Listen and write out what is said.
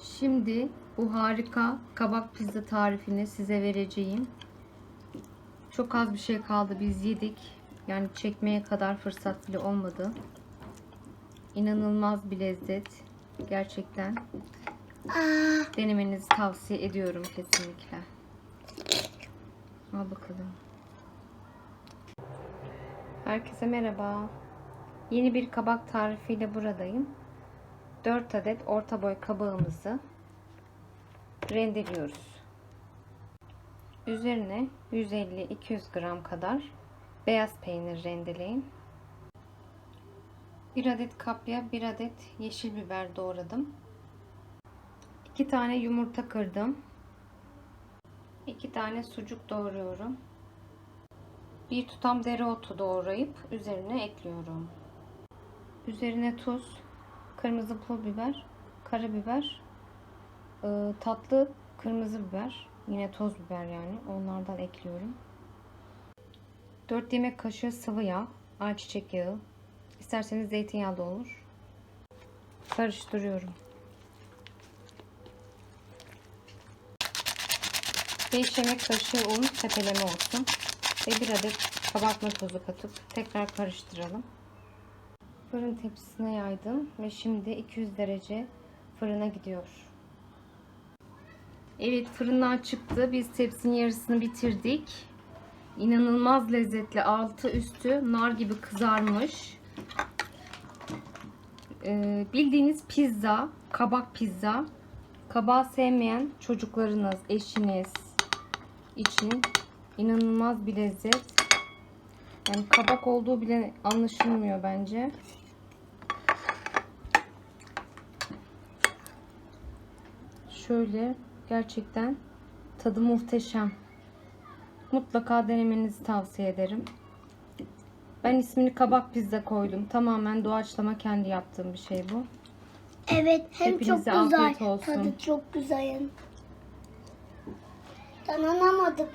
Şimdi bu harika kabak pizza tarifini size vereceğim. Çok az bir şey kaldı. Biz yedik. Yani çekmeye kadar fırsat bile olmadı. İnanılmaz bir lezzet. Gerçekten Aa, denemenizi tavsiye ediyorum kesinlikle. Al bakalım. Herkese merhaba. Yeni bir kabak tarifiyle buradayım. 4 adet orta boy kabağımızı rendeliyoruz. Üzerine 150-200 gram kadar beyaz peynir rendeleyin. 1 adet kapya, 1 adet yeşil biber doğradım. 2 tane yumurta kırdım. 2 tane sucuk doğruyorum. Bir tutam dereotu doğrayıp üzerine ekliyorum. Üzerine tuz, kırmızı pul biber, karabiber, e, tatlı kırmızı biber, yine toz biber yani onlardan ekliyorum. 4 yemek kaşığı sıvı yağ, ayçiçek yağı, isterseniz zeytinyağı da olur. Karıştırıyorum. 5 yemek kaşığı un tepeleme olsun ve 1 adet kabartma tozu katıp tekrar karıştıralım. Fırın tepsisine yaydım ve şimdi 200 derece fırına gidiyor. Evet fırından çıktı. Biz tepsinin yarısını bitirdik. İnanılmaz lezzetli. Altı üstü nar gibi kızarmış. Ee, bildiğiniz pizza, kabak pizza. Kabağı sevmeyen çocuklarınız, eşiniz için inanılmaz bir lezzet. Yani kabak olduğu bile anlaşılmıyor bence. Şöyle gerçekten tadı muhteşem. Mutlaka denemenizi tavsiye ederim. Ben ismini kabak pizza koydum. Tamamen doğaçlama kendi yaptığım bir şey bu. evet hem Hepinize çok güzel. afiyet olsun. Tadı çok güzel. Tanınamadık.